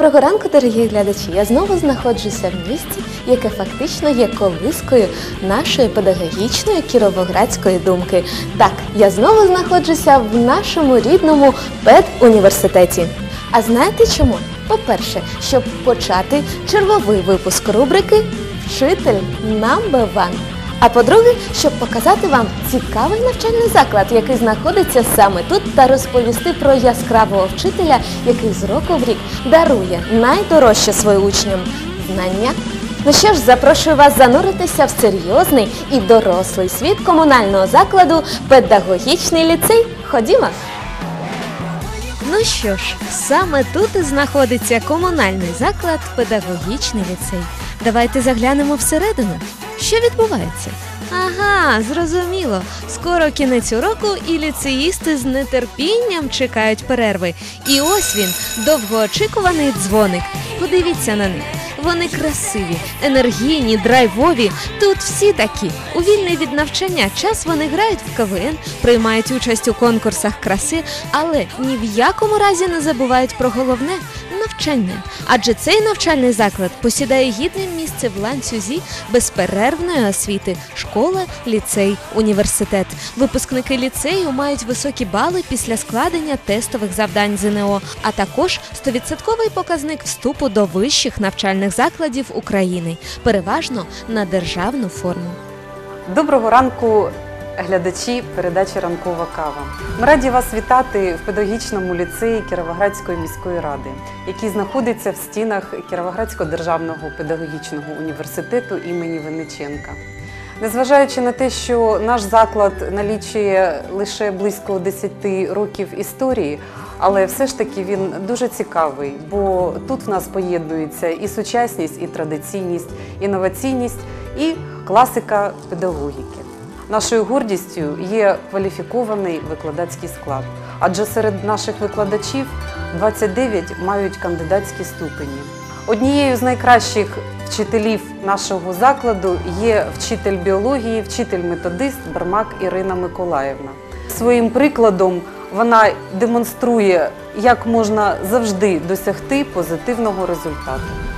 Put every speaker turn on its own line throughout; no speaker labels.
Доброго ранку, дорогі глядачі! Я знову знаходжуся в місті, яке фактично є колискою нашої педагогічної кіровоградської думки. Так, я знову знаходжуся в нашому рідному педуніверситеті. А знаєте чому? По-перше, щоб почати черговий випуск рубрики Вчитель number one». А по-друге, щоб показати вам цікавий навчальний заклад, який знаходиться саме тут, та розповісти про яскравого вчителя, який з року в рік дарує найдорожче своїм учням знання. Ну що ж, запрошую вас зануритися в серйозний і дорослий світ комунального закладу Педагогічний ліцей. Ходімо! Ну що ж, саме тут і знаходиться комунальний заклад Педагогічний ліцей. Давайте заглянемо всередину. Що відбувається? Ага, зрозуміло. Скоро кінець уроку, і ліцеїсти з нетерпінням чекають перерви. І ось він, довгоочікуваний дзвоник. Подивіться на них. Вони красиві, енергійні, драйвові. Тут всі такі. У вільний від навчання час вони грають в КВН, приймають участь у конкурсах краси, але ні в якому разі не забувають про головне навчання. Адже цей навчальний заклад посідає гідне місце в ланцюзі безперервної освіти школа, ліцей, університет. Випускники ліцею мають високі бали після складення тестових завдань ЗНО, а також 100% показник вступу до вищих навчальних закладів України, переважно на державну форму.
Доброго ранку, глядачі передачі Ранкова кава. Ми раді вас вітати в педагогічному ліцеї Кіровоградської міської ради, який знаходиться в стінах Кіровоградського державного педагогічного університету імені Винниченка. Незважаючи на те, що наш заклад налічує лише близько 10 років історії, але все ж таки він дуже цікавий, бо тут в нас поєднується і сучасність, і традиційність, інноваційність, і класика педагогіки. Нашою гордістю є кваліфікований викладацький склад, адже серед наших викладачів 29 мають кандидатські ступені. Однією з найкращих вчителів нашого закладу є вчитель біології, вчитель-методист Бармак Ірина Миколаївна. Своїм прикладом вона демонструє, як можна завжди досягти позитивного результату.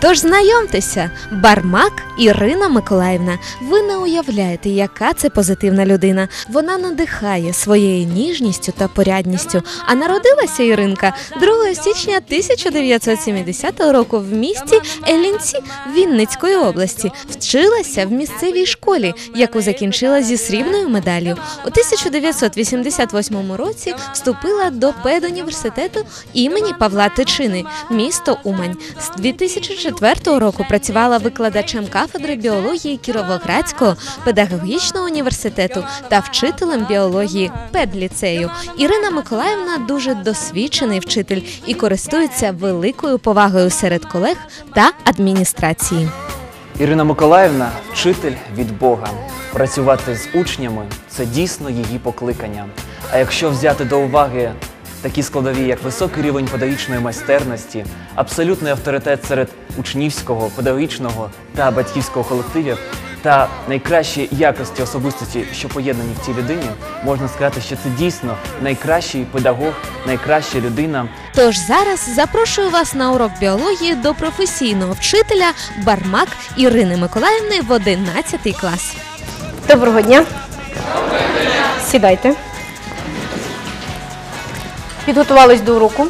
Тож знайомтеся, Бармак Ірина Миколаївна. Ви не уявляєте, яка це позитивна людина. Вона надихає своєю ніжністю та порядністю. А народилася Іринка 2 січня 1970 року в місті Елінці Вінницької області. Вчилася в місцевій школі, яку закінчила зі срібною медаллю. У 1988 році вступила до педуніверситету імені Павла Тичини, місто Умань. З 2004 року працювала викладачем кафедри біології Кіровоградського педагогічного університету та вчителем біології педліцею. Ірина Миколаївна дуже досвідчений вчитель і користується великою повагою серед колег та адміністрації.
Ірина Миколаївна вчитель від Бога. Працювати з учнями це дійсно її покликання. А якщо взяти до уваги такі складові, як високий рівень педагогічної майстерності, абсолютний авторитет серед учнівського, педагогічного та батьківського колективів та найкращі якості особистості, що поєднані в цій людині, можна сказати, що це дійсно найкращий педагог, найкраща людина,
Тож зараз запрошую вас на урок біології до професійного вчителя Бармак Ірини Миколаївни в 11 клас.
Доброго дня. Сідайте. Підготувались до уроку.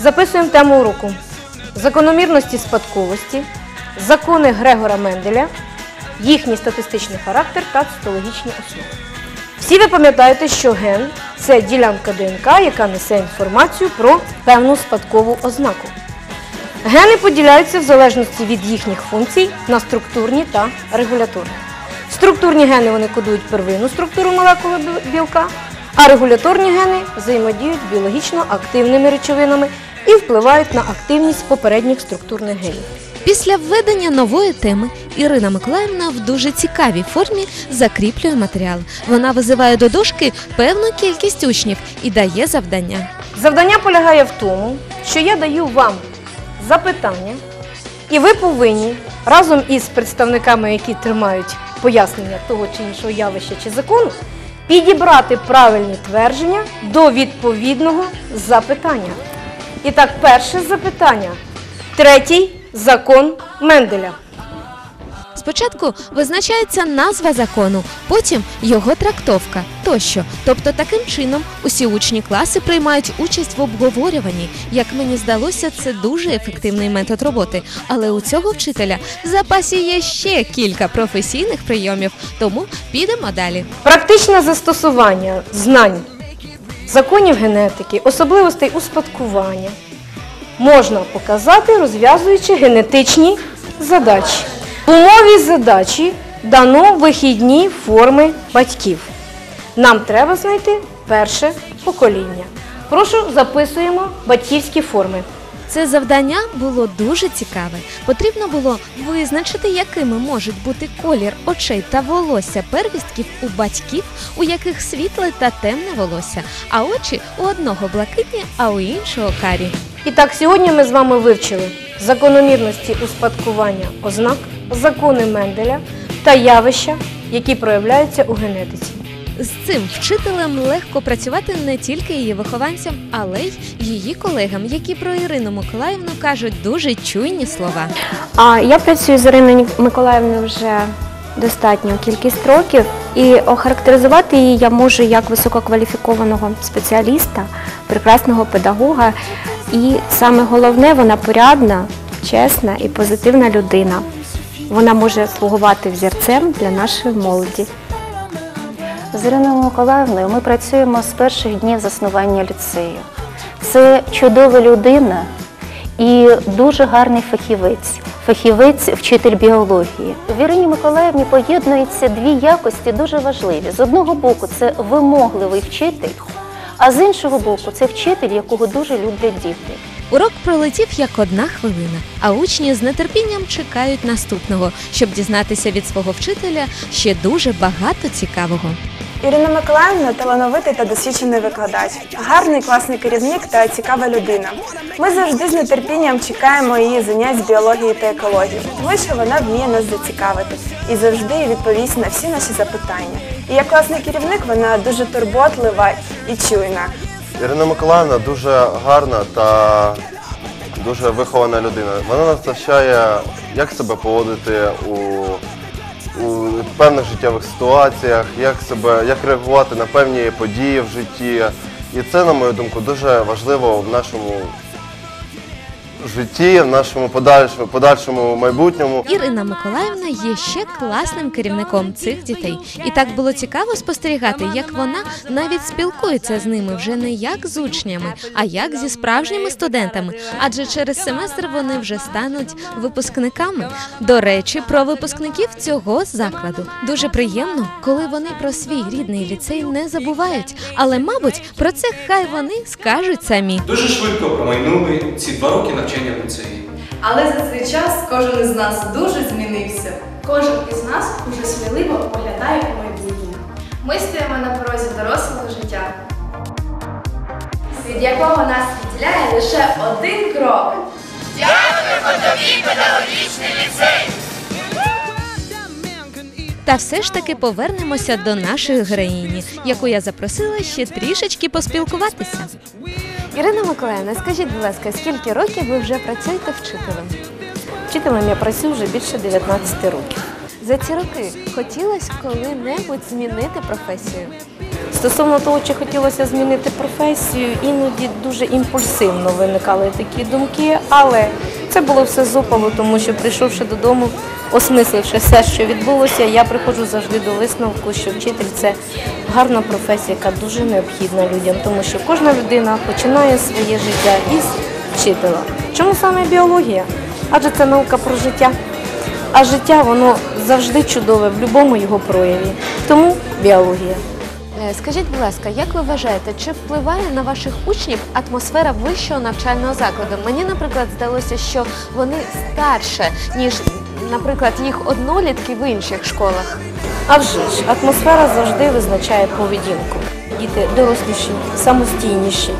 Записуємо тему уроку. Закономірності спадковості, закони Грегора Менделя, їхній статистичний характер та цитологічні основи. Всі ви пам'ятаєте, що ген це ділянка ДНК, яка несе інформацію про певну спадкову ознаку. Гени поділяються в залежності від їхніх функцій на структурні та регуляторні. Структурні гени вони кодують первинну структуру молекули білка, а регуляторні гени взаємодіють з біологічно активними речовинами і впливають на активність попередніх структурних генів.
Після введення нової теми Ірина Миколаївна в дуже цікавій формі закріплює матеріал. Вона визиває до дошки певну кількість учнів і дає завдання.
Завдання полягає в тому, що я даю вам запитання, і ви повинні разом із представниками, які тримають пояснення того чи іншого явища чи закону, підібрати правильні твердження до відповідного запитання. І так, перше запитання Третій закон Менделя.
Спочатку визначається назва закону, потім його трактовка тощо. Тобто таким чином усі учні класи приймають участь в обговорюванні. Як мені здалося, це дуже ефективний метод роботи. Але у цього вчителя в запасі є ще кілька професійних прийомів, тому підемо далі.
Практичне застосування знань, законів генетики, особливостей успадкування можна показати, розв'язуючи генетичні задачі. В умові задачі дано вихідні форми батьків. Нам треба знайти перше покоління. Прошу, записуємо батьківські форми.
Це завдання було дуже цікаве. Потрібно було визначити, якими можуть бути колір очей та волосся первістків у батьків, у яких світле та темне волосся, а очі у одного блакитні, а у іншого карі.
І так, сьогодні ми з вами вивчили закономірності успадкування ознак, закони Менделя та явища, які проявляються у генетиці.
З цим вчителем легко працювати не тільки її вихованцям, але й її колегам, які про Ірину Миколаївну кажуть дуже чуйні слова.
А я працюю з Іриною Миколаївною вже достатню кількість років, і охарактеризувати її я можу як висококваліфікованого спеціаліста, прекрасного педагога. І саме головне, вона порядна, чесна і позитивна людина. Вона може слугувати взірцем для нашої молоді.
З Іриною Миколаївною ми працюємо з перших днів заснування ліцею. Це чудова людина і дуже гарний фахівець. Фахівець, вчитель біології. В Ірині Миколаївні поєднуються дві якості дуже важливі. З одного боку, це вимогливий вчитель, а з іншого боку, це вчитель, якого дуже люблять діти.
Урок пролетів як одна хвилина, а учні з нетерпінням чекають наступного, щоб дізнатися від свого вчителя ще дуже багато цікавого.
Ірина Миколаївна талановитий та досвідчений викладач, гарний класний керівник та цікава людина. Ми завжди з нетерпінням чекаємо її занять з біології та екології, що вона вміє нас зацікавити і завжди відповість на всі наші запитання. І як класний керівник вона дуже турботлива і чуйна.
Ірина Миколаївна дуже гарна та дуже вихована людина. Вона нас навчає, як себе поводити у, у певних життєвих ситуаціях, як себе, як реагувати на певні події в житті. І це, на мою думку, дуже важливо в нашому житті, в нашому подальшому, подальшому майбутньому.
Ірина Миколаївна є ще класним керівником цих дітей, і так було цікаво спостерігати, як вона навіть спілкується з ними вже не як з учнями, а як зі справжніми студентами. Адже через семестр вони вже стануть випускниками. До речі, про випускників цього закладу дуже приємно, коли вони про свій рідний ліцей не забувають. Але, мабуть, про це хай вони скажуть самі.
Дуже швидко промайнули ці два роки навчання в ліцеї.
Але за цей час кожен із нас дуже змінився.
Кожен із нас уже сміливо поглядає у майбутнє. Ми стоїмо на порозі дорослого життя, від якого нас відділяє лише один крок.
Та все ж таки повернемося до нашої героїні, яку я запросила ще трішечки поспілкуватися. Ірина Миколаївна, скажіть, будь ласка, скільки років ви вже працюєте вчителем?
Вчителем я працюю вже більше 19 років.
За ці роки хотілося коли-небудь змінити професію.
Стосовно того, чи хотілося змінити професію, іноді дуже імпульсивно виникали такі думки, але це було все зупово, тому що прийшовши додому, осмисливши все, що відбулося, я приходжу завжди до висновку, що вчитель це гарна професія, яка дуже необхідна людям, тому що кожна людина починає своє життя із вчителя. Чому саме біологія? Адже це наука про життя. А життя воно завжди чудове в будь-якому його прояві. Тому біологія.
Е, Скажіть, будь ласка, як ви вважаєте, чи впливає на ваших учнів атмосфера вищого навчального закладу? Мені, наприклад, здалося, що вони старше, ніж, наприклад, їх однолітки в інших школах.
А вже ж, атмосфера завжди визначає поведінку. Діти доросліші, самостійніші,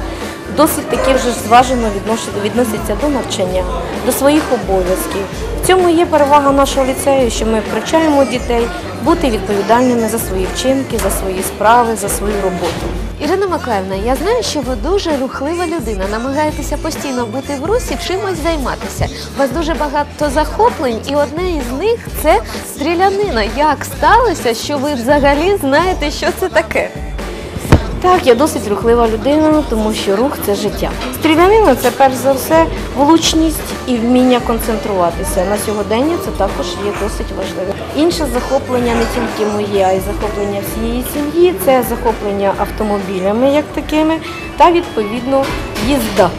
досить таки вже зважено відносяться до навчання, до своїх обов'язків. В цьому є перевага нашого ліцею, що ми привчаємо дітей бути відповідальними за свої вчинки, за свої справи, за свою роботу.
Ірина Миколаївна, я знаю, що ви дуже рухлива людина, намагаєтеся постійно бути в русі, чимось займатися. У вас дуже багато захоплень, і одне із них це стрілянина. Як сталося, що ви взагалі знаєте, що це таке?
Так, я досить рухлива людина, тому що рух це життя. Стрілянина це перш за все влучність і вміння концентруватися. На сьогодення це також є досить важливим. Інше захоплення не тільки моє, а й захоплення всієї сім'ї це захоплення автомобілями як такими, та відповідно їзда.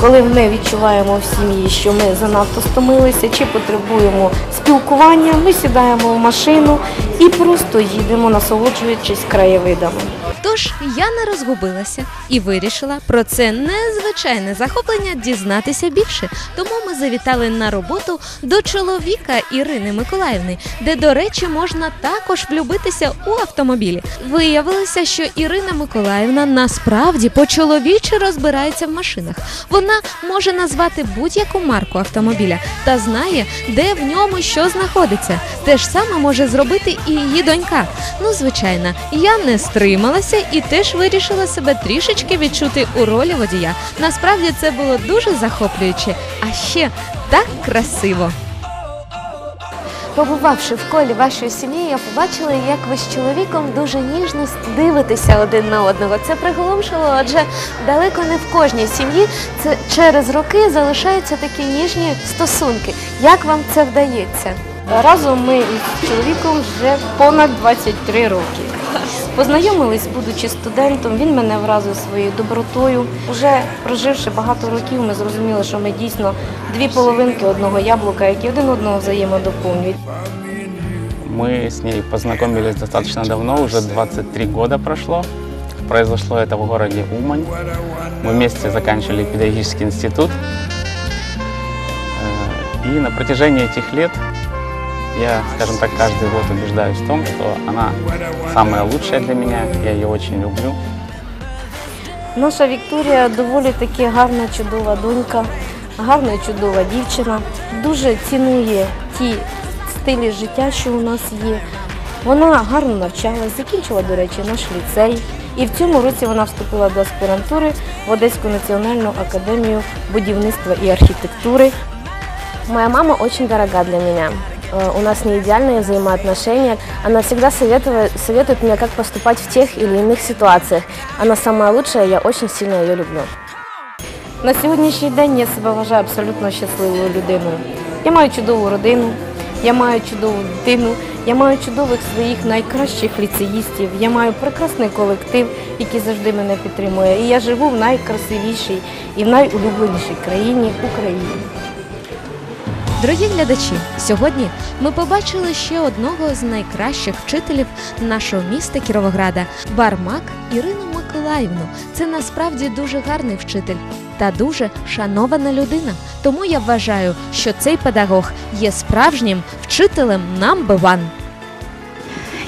Коли ми відчуваємо в сім'ї, що ми занадто стомилися чи потребуємо спілкування, ми сідаємо в машину і просто їдемо, насолоджуючись краєвидами.
Тож я не розгубилася і вирішила про це незвичайне захоплення дізнатися більше. Тому ми завітали на роботу до чоловіка Ірини Миколаївни, де, до речі, можна також влюбитися у автомобілі. Виявилося, що Ірина Миколаївна насправді по-чоловічі розбирається в машинах. Вона може назвати будь-яку марку автомобіля та знає, де в ньому що знаходиться. Те ж саме може зробити і її донька. Ну, звичайно, я не стрималася і теж вирішила себе трішечки відчути у ролі водія. Насправді це було дуже захоплююче, а ще так красиво. Побувавши в колі вашої сім'ї, я побачила, як ви з чоловіком дуже ніжно дивитеся один на одного. Це приголомшило, адже далеко не в кожній сім'ї це через роки залишаються такі ніжні стосунки. Як вам це вдається?
Разом ми із чоловіком вже понад 23 роки. Познайомились, будучи студентом, він мене вразив своєю добротою. Уже проживши багато років, ми зрозуміли, що ми дійсно дві половинки одного яблука, які один одного взаємодоповнюють.
Мы с ней познакомились достаточно давно, уже 23 года прошло. Произошло это в городе Умань. Мы вместе заканчивали педагогический институт. Э, И на протяжении этих лет я, скажем так, каждый год убеждаюсь в том, что она самая лучшая для меня, я ее очень люблю.
Наша Вікторія доволі таки гарна, чудова донька, гарна чудова дівчина. Дуже цінує ті стилі життя, що у нас є. Вона гарно навчалась, закінчила, до речі, наш ліцей. І в цьому році вона вступила до аспірантури в Одеську національну академію будівництва і архітектури.
Моя мама очень дорога для меня. Э, У нас не идеальные взаимоотношения. Она всегда советует, советует мне, как поступать в тех или иных ситуациях. Она самая лучшая, я очень сильно ее люблю.
На сьогоднішній день я себе вважаю абсолютно щасливою людиною. Я маю чудову родину, я маю чудову дитину, я маю чудових своїх найкращих ліцеїстів, я маю прекрасний колектив, який завжди мене підтримує. І я живу в найкрасивішій і в найулюбленішій країні Україні.
Дорогі глядачі, сьогодні ми побачили ще одного з найкращих вчителів нашого міста Кіровограда Бармак Ірину Миколаївну. Це насправді дуже гарний вчитель та дуже шанована людина. Тому я вважаю, що цей педагог є справжнім вчителем number one.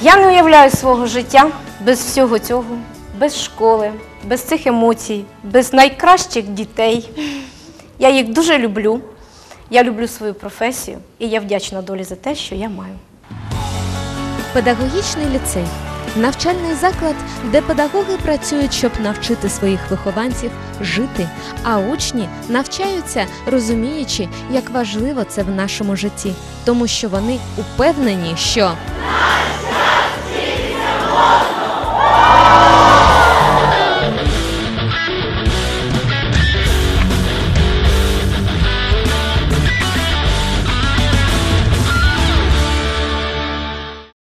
Я не уявляю свого життя без всього цього, без школи, без цих емоцій, без найкращих дітей. Я їх дуже люблю. Я люблю свою професію і я вдячна долі за те, що я маю.
Педагогічний ліцей навчальний заклад, де педагоги працюють, щоб навчити своїх вихованців жити, а учні навчаються, розуміючи, як важливо це в нашому житті, тому що вони упевнені, що